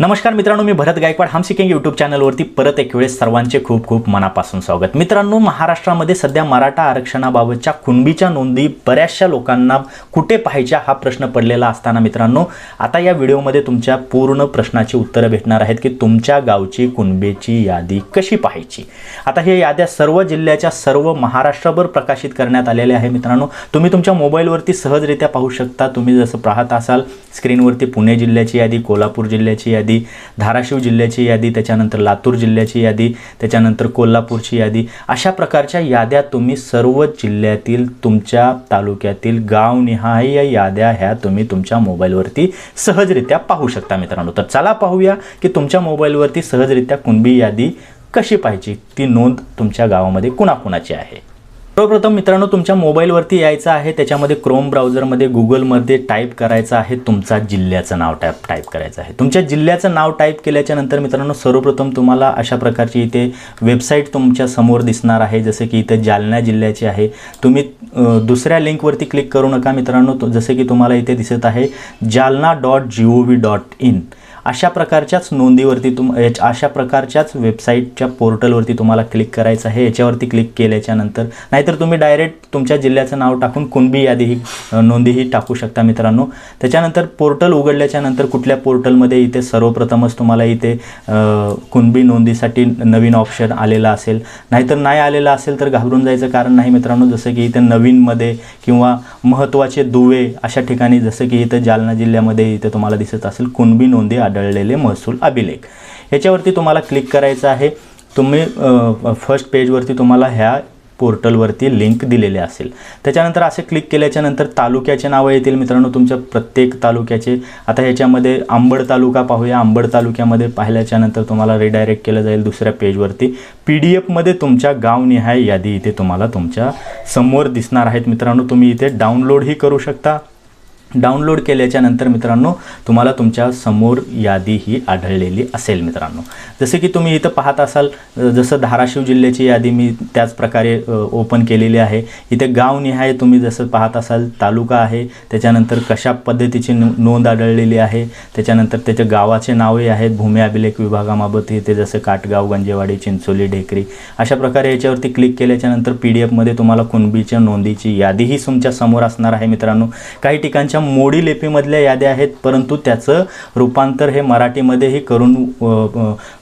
नमस्कार मित्रांनो मी भरत गायकवाड. हम सिकिंग यूट्यूब चॅनलवरती परत एक वेळेस सर्वांचे खूप खूप मनापासून स्वागत. मित्रांनो महाराष्ट्रामध्ये सध्या मराठा आरक्षणाबाबतच्या कुणबीच्या नोंदी बऱ्याचशा लोकांना कुठे पाहायच्या हा प्रश्न पडलेला असताना मित्रांनो आता या व्हिडिओमध्ये तुमच्या पूर्ण प्रश्नाची उत्तरं भेटणार आहेत की तुमच्या गावची कुणबीची यादी कशी पाहायची. आता हे याद्या सर्व जिल्ह्याच्या सर्व महाराष्ट्रभर प्रकाशित करण्यात आलेल्या आहे मित्रांनो. तुम्ही तुमच्या मोबाईलवरती सहजरित्या पाहू शकता. तुम्ही जसं पाहत असाल स्क्रीनवरती पुणे जिल्ह्याची यादी कोल्हापूर जिल्ह्याची यादी धाराशिव जिल्ह्याची यादी त्याच्यानंतर लातूर जिल्ह्याची यादी त्याच्यानंतर कोल्हापूरची यादी. अशा प्रकारच्या याद्या तुम्ही सर्व जिल्ह्यातील तुमच्या तालुक्यातील गावनिहाय याद्या ह्या तुम्ही तुमच्या मोबाईलवरती सहजरित्या पाहू शकता मित्रांनो. तर चला पाहूया की तुमच्या मोबाईलवरती सहजरित्या कुणबी यादी कशी पाहिजे ती नोंद तुमच्या गावामध्ये कुणाकुणाची आहे? सर्वप्रथम मित्रांनो तुमच्या मोबाईलवरती यायचं आहे. त्याच्यामध्ये क्रोम ब्राउझरमध्ये गुगलमध्ये टाईप करायचं आहे. तुमचा जिल्ह्याचं नाव टाईप टाईप करायचं आहे. तुमच्या जिल्ह्याचं नाव टाईप केल्याच्यानंतर मित्रांनो सर्वप्रथम तुम्हाला अशा प्रकारची इथे वेबसाईट तुमच्यासमोर दिसणार आहे. जसे की इथे जालना जिल्ह्याची आहे. तुम्ही दुसऱ्या लिंकवरती क्लिक करू नका मित्रांनो. जसे की तुम्हाला इथे दिसत आहे Jalna dot G O V dot in अशा प्रकारच्याच नोंदीवरती तुम याच्या- अशा प्रकारच्याच वेबसाईटच्या पोर्टलवरती तुम्हाला क्लिक करायचं आहे. याच्यावरती क्लिक केल्याच्यानंतर नाहीतर तुम्ही डायरेक्ट तुमच्या जिल्ह्याचं नाव टाकून कुणबी यादी ही नोंदीही टाकू शकता मित्रांनो. त्याच्यानंतर पोर्टल उघडल्याच्यानंतर कुठल्या पोर्टलमध्ये इथे सर्वप्रथमच तुम्हाला इथे कुणबी नोंदीसाठी नवीन ऑप्शन आलेला असेल. नाहीतर नाही आलेला असेल तर घाबरून जायचं कारण नाही मित्रांनो. जसं की इथे नवीनमध्ये किंवा महत्त्वाचे दुवे अशा ठिकाणी जसं की इथं जालना जिल्ह्यामध्ये इथं तुम्हाला दिसत असेल कुणबी नोंदी आढळलेले महसूल अभिलेख. याच्यावरती तुम्हाला क्लिक करायचं आहे. तुम्ही फर्स्ट पेजवरती तुम्हाला ह्या पोर्टलवरती लिंक दिलेले असेल. त्याच्यानंतर असे क्लिक केल्याच्यानंतर तालुक्याचे नावं येतील मित्रांनो. तुमच्या प्रत्येक तालुक्याचे. आता ह्याच्यामध्ये आंबड तालुका पाहूया. आंबड तालुक्यामध्ये पाहिल्याच्या नंतर तुम्हाला रिडायरेक्ट केलं जाईल दुसऱ्या पेजवरती पी डी एफमध्ये तुमच्या गावनिहाय यादी इथे तुम्हाला तुमच्यासमोर दिसणार आहेत मित्रांनो. तुम्ही इथे डाउनलोडही करू शकता. डाउनलोड केल्याच्यानंतर मित्रांनो तुम्हाला तुमच्यासमोर यादी ही आढळलेली असेल मित्रांनो. जसे की तुम्ही इथं पाहत असाल जसं धाराशिव जिल्ह्याची यादी मी त्याच प्रकारे ओपन केलेली आहे. इथे गावनिहाय तुम्ही जसं पाहत असाल तालुका आहे. त्याच्यानंतर कशा पद्धतीची नोंद आढळलेली आहे. त्याच्यानंतर त्याच्या गावाचे नावे आहेत. भूमी अभिलेख विभागामार्फत इथे जसं काटगाव गंजेवाडी चिंचोली ढेकरी अशा प्रकारे याच्यावरती क्लिक केल्याच्यानंतर पी डी एफमध्ये तुम्हाला कुणबीच्या नोंदीची यादीही तुमच्यासमोर असणार आहे मित्रांनो. काही ठिकाणच्या मोडी लिपीमधल्या याद्या आहेत परंतु त्याचं रूपांतर हे मराठीमध्येही करून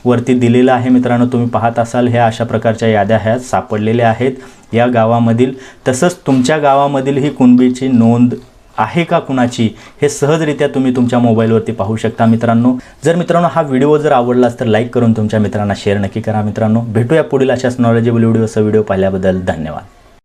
वरती दिलेलं आहे मित्रांनो. तुम्ही पाहत असाल ह्या अशा प्रकारच्या याद्या ह्या सापडलेल्या आहेत. या गावामधील तसंच तुमच्या गावामधील ही कुणबीची नोंद आहे का कुणाची हे सहजरित्या तुम्ही तुमच्या मोबाईलवरती पाहू शकता मित्रांनो. जर मित्रांनो हा व्हिडिओ जर आवडलास तर लाईक करून तुमच्या मित्रांना शेअर नक्की करा मित्रांनो. भेटूया पुढील अशाच नॉलेजेबल व्हिडिओचा व्हिडिओ पाहिल्याबद्दल धन्यवाद.